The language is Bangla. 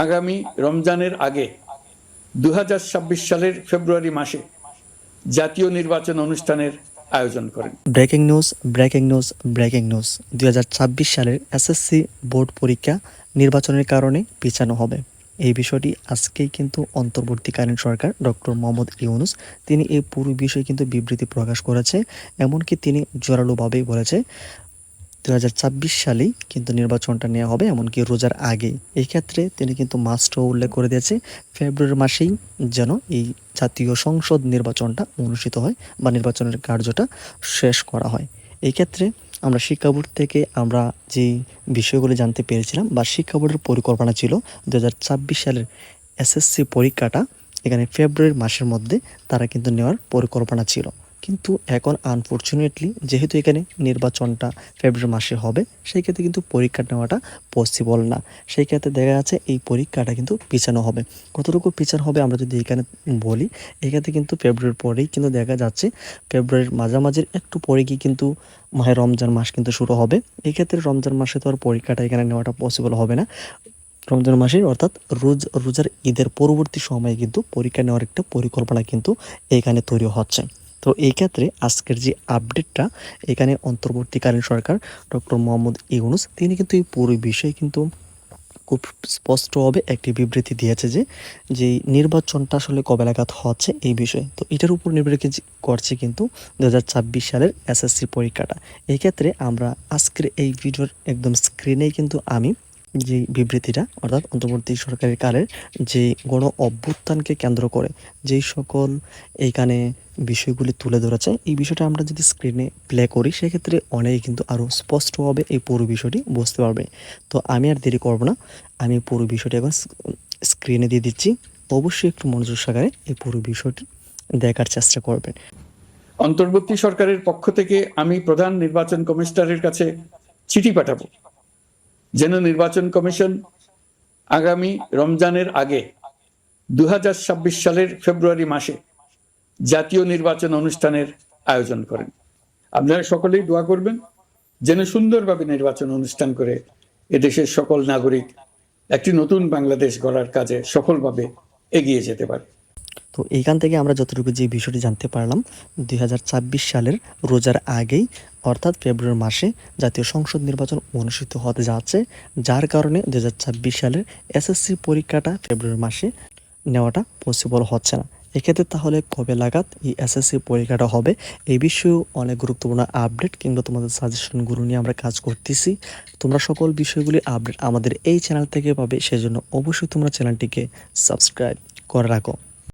আগামী রমজানের আগে দু হাজার ছাব্বিশ সালের ফেব্রুয়ারি মাসে জাতীয় নির্বাচন অনুষ্ঠানের আয়োজন করেন। Breaking news breaking news breaking news. দু হাজার ছাব্বিশ সালের এসএসসি বোর্ড পরীক্ষা নির্বাচনের কারণে পিছানো হবে। এই বিষয়টি আজকেই কিন্তু অন্তর্বর্তীকালীন সরকার ডক্টর মোহাম্মদ ইউনুস, তিনি এই পুরো বিষয়ে কিন্তু বিবৃতি প্রকাশ করেছে। এমনকি তিনি জোরালোভাবেই বলেছে দু সালেই কিন্তু নির্বাচনটা নেওয়া হবে, এমনকি রোজার আগেই। এই ক্ষেত্রে তিনি কিন্তু মাস্টও উল্লেখ করে দিয়েছে, ফেব্রুয়ারি মাসেই যেন এই জাতীয় সংসদ নির্বাচনটা অনুষ্ঠিত হয় বা নির্বাচনের কার্যটা শেষ করা হয়। এই ক্ষেত্রে আমরা শিক্ষা বোর্ড থেকে আমরা যে বিষয়গুলি জানতে পেরেছিলাম বা শিক্ষা বোর্ডের পরিকল্পনা ছিল দু হাজার ছাব্বিশ সালের এসএসসি পরীক্ষাটা এখানে ফেব্রুয়ারি মাসের মধ্যে তারা কিন্তু নেওয়ার পরিকল্পনা ছিল। কিন্তু এখন আনফর্চুনেটলি যেহেতু এখানে নির্বাচনটা ফেব্রুয়ারি মাসে হবে, সেই ক্ষেত্রে কিন্তু পরীক্ষা নেওয়াটা পসিবল না। সেই ক্ষেত্রে দেখা যাচ্ছে এই পরীক্ষাটা কিন্তু পিছানো হবে। কতটুকু পিছানো হবে আমরা যদি এখানে বলি, এক্ষেত্রে কিন্তু ফেব্রুয়ারির পরেই কিন্তু দেখা যাচ্ছে ফেব্রুয়ারির মাঝামাঝির একটু পরে গিয়ে কিন্তু মাহে রমজান মাস কিন্তু শুরু হবে। এই ক্ষেত্রে রমজান মাসে তো আর পরীক্ষাটা এখানে নেওয়াটা পসিবল হবে না। রমজান মাসের অর্থাৎ রোজ, রোজার ঈদের পরবর্তী সময়ে কিন্তু পরীক্ষা নেওয়ার একটা পরিকল্পনা কিন্তু এখানে তৈরি হচ্ছে। তো এই ক্ষেত্রে আজকের যে আপডেটটা এখানে অন্তর্বর্তীকালীন সরকার ডক্টর মোহাম্মদ ইউনুস, তিনি কিন্তু এই পুরো বিষয়ে কিন্তু খুব স্পষ্টভাবে একটি বিবৃতি দিয়েছে যে যে নির্বাচনটা আসলে কবে লাগাত হচ্ছে এই বিষয়ে। তো এটার উপর নির্ভর করছে কিন্তু দু হাজার ছাব্বিশ সালের এসএসসি পরীক্ষাটা। এই ক্ষেত্রে আমরা আজকের এই ভিডিওর একদম স্ক্রিনেই কিন্তু আমি যে বিবৃতিটা, অর্থাৎ অন্তর্বর্তী সরকারের কালের যে গণ অভ্যুত্থানকে কেন্দ্র করে যেই সকল এইখানে বিষয়গুলি তুলে ধরেছে, এই বিষয়টা আমরা যদি স্ক্রিনে প্লে করি, সেক্ষেত্রে অনেকে কিন্তু আরও স্পষ্টভাবে এই পুরো বিষয়টি বুঝতে পারবে। তো আমি আর দেরি করব না, আমি পুরো বিষয়টি এখন স্ক্রিনে দিয়ে দিচ্ছি। অবশ্যই একটু মনোযোগ সহকারে এই পুরো বিষয়টি দেখার চেষ্টা করবেন। অন্তর্বর্তী সরকারের পক্ষ থেকে আমি প্রধান নির্বাচন কমিশনারের কাছে চিঠি পাঠাবো। যেন নির্বাচন কমিশন আগামী রমজানের আগে দু হাজার ছাব্বিশ সালের ফেব্রুয়ারি মাসে জাতীয় নির্বাচন অনুষ্ঠানের আয়োজন করেন। আপনারা সকলেই দোয়া করবেন যেন সুন্দরভাবে নির্বাচন অনুষ্ঠান করে এদেশের সকল নাগরিক একটি নতুন বাংলাদেশ গড়ার কাজে সফলভাবে এগিয়ে যেতে পারে। তো এইখান থেকে আমরা যতটুকু যে বিষয়টি জানতে পারলাম দুই হাজার ছাব্বিশ সালের রোজার আগেই অর্থাৎ ফেব্রুয়ারি মাসে জাতীয় সংসদ নির্বাচন অনুষ্ঠিত হতে যাচ্ছে, যার কারণে দু হাজার ছাব্বিশ সালের এসএসসি পরীক্ষাটা ফেব্রুয়ারি মাসে নেওয়াটা পসিবল হচ্ছে না। এক্ষেত্রে তাহলে কবে লাগাত এই এসএসসি পরীক্ষাটা হবে, এই বিষয়েও অনেক গুরুত্বপূর্ণ আপডেট কিংবা তোমাদের সাজেশনগুলো নিয়ে আমরা কাজ করতেছি। তোমরা সকল বিষয়গুলি আপডেট আমাদের এই চ্যানেল থেকে পাবে, সেজন্য অবশ্যই তোমরা চ্যানেলটিকে সাবস্ক্রাইব করে রাখো।